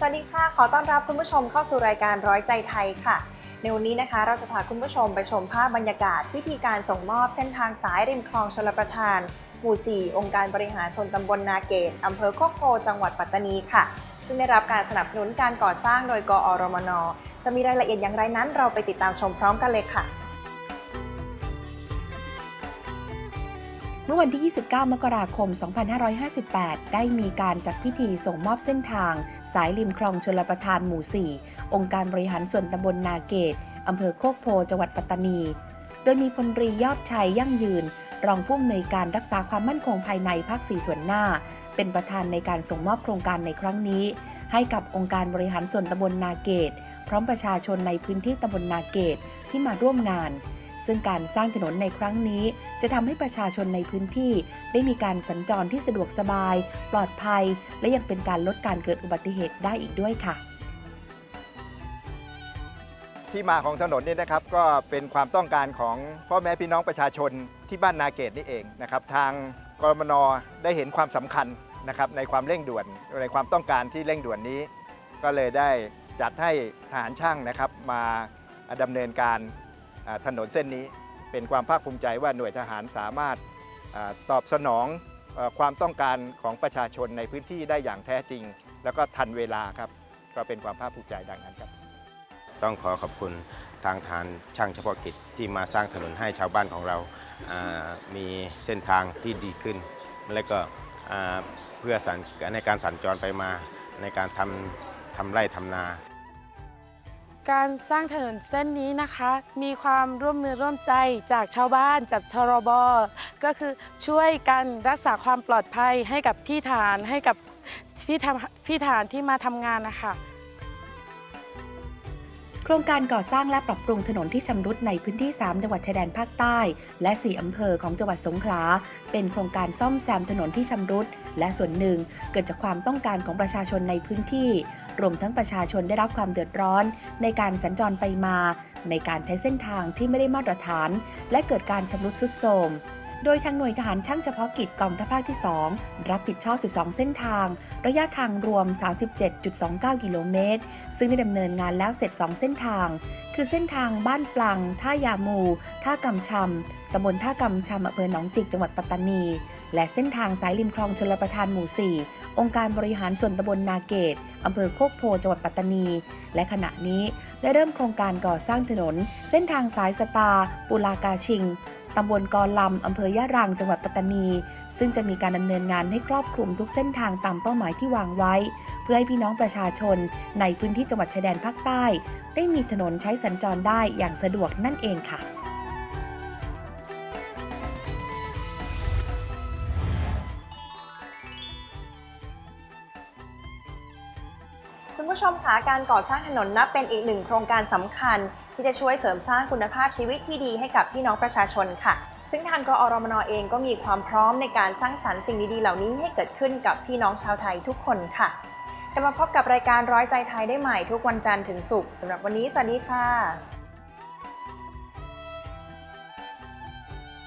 สวัสดีค่ะ ขอต้อนรับคุณผู้ชมเข้าสู่รายการร้อยใจไทยค่ะ ในวันนี้นะคะ เราจะพาคุณผู้ชมไปชมภาพบรรยากาศพิธีการส่งมอบเส้นทางสายริมคลองชลประทาน หมู่ 4 องค์การบริหารส่วนตำบลนาเกตอำเภอโคกโพจังหวัดปัตตานีค่ะ ซึ่งได้รับการสนับสนุนการก่อสร้างโดยกอรมน จะมีรายละเอียดอย่างไรนั้น เราไปติดตามชมพร้อมกันเลยค่ะ มื่อวันที่ 29 มกราคม 2558 ได้มีการจัดพิธีส่งมอบเส้นทาง สายริมคลองชลประทานหมู่ 4 องค์การบริหารส่วนตำบลนาเกต อำเภอโคกโพ จังหวัดปัตตานี โดยมีพลตรียอดชัยยั่งยืน รองผู้อำนวยการรักษาความมั่นคงภายในภาค 4 ส่วนหน้า เป็นประธานในการส่งมอบโครงการในครั้งนี้ ให้กับองค์การบริหารส่วนตำบลนาเกต พร้อมประชาชนในพื้นที่ตำบลนาเกตที่มาร่วมงาน ซึ่งการสร้างถนนในครั้งนี้ จะทำให้ประชาชนในพื้นที่ ได้มีการสัญจรที่สะดวกสบาย ปลอดภัย และยังเป็นการลดการเกิดอุบัติเหตุได้อีกด้วยค่ะ ที่มาของถนนนี่นะครับก็เป็นความต้องการของพ่อแม่พี่น้องประชาชนที่บ้านนาเกตนี่เองนะครับ ทางกรมนได้เห็นความสำคัญนะครับในความเร่งด่วนในความต้องการที่เร่งด่วนนี้ ก็เลยได้จัดให้ทหารช่างนะครับมาดำเนินการ ถนนเส้นนี้เป็นความภาคภูมิใจว่าหน่วยทหารสามารถตอบสนองความต้องการของประชาชนในพื้นที่ได้อย่างแท้จริง แล้วก็ทันเวลาครับ ก็เป็นความภาคภูมิใจดังนั้นครับ ต้องขอขอบคุณทางทานช่างเฉพาะกิจที่มาสร้างถนนให้ชาวบ้านของเรามีเส้นทางที่ดีขึ้น และก็เพื่อในการสัญจรไปมาในการทำทำไร่ทำนา การสร้างถนนเส้นนี้นะคะ มีความร่วมมือร่วมใจจากชาวบ้านจากชรบก็คือช่วยกันรักษาความปลอดภัยให้กับพี่ฐานให้กับพี่ทำพี่ฐานที่มาทำงานนะคะ ครงการก่อสร้างและปรับปรุงถนนที่ชำรุดในพื้นที่ 3 จังหวัดชายแดนภาคใต้ และ 4 อำเภอของจังหวัดสงขลา เป็นโครงการซ่อมแซมถนนที่ชำรุด และส่วนหนึ่งเกิดจากความต้องการของประชาชนในพื้นที่ รวมทั้งประชาชนได้รับความเดือดร้อน ในการสัญจรไปมา ในการใช้เส้นทางที่ไม่ได้มาตรฐาน และเกิดการชำรุดทรุดโทรม โดยทางหน่วยทหารช่างเฉพาะกิจกองทัพภาคที่ 2 รับผิดชอบ 12 เส้นทาง ระยะทางรวม 37.29 กิโลเมตร ซึ่งได้ดำเนินงานแล้วเสร็จ 2 เส้นทาง คือเส้นทางบ้านปลัง ท่ายามู ท่ากำชำตำบลท่ากำชำอำเภอหนองจิก จังหวัดปัตตานี และเส้นทางสายริมคลองชลประทานหมู่ 4 องค์การบริหารส่วนตำบลนาเกตอำเภอโคกโพจังหวัดปัตตานี และขณะนี้ได้เริ่มโครงการก่อสร้างถนน เส้นทางสายสตาปุลากาชิงตำบลกอลำอำเภอย่ารางจังหวัดปัตตานี ซึ่งจะมีการดำเนินงานให้ครอบคลุมทุกเส้นทางตามเป้าหมายที่วางไว้ เพื่อให้พี่น้องประชาชน ในพื้นที่จังหวัดชายแดนภาคใต้ ได้มีถนนใช้สัญจรได้อย่างสะดวกนั่นเองค่ะ คุณผู้ชมคะการก่อสร้างถนนนับเป็นอีกหนึ่งโครงการสำคัญ ที่จะช่วยเสริมสร้างคุณภาพชีวิตที่ดีให้กับพี่น้องประชาชนค่ะ ซึ่งทางกอรมนเองก็มีความพร้อมในการสร้างสรรค์สิ่งดีๆเหล่านี้ให้เกิดขึ้นกับพี่น้องชาวไทยทุกคนค่ะกลับมาพบกับรายการร้อยใจไทยได้ใหม่ทุกวันจันทร์ถึงศุกร์สำหรับวันนี้สวัสดีค่ะ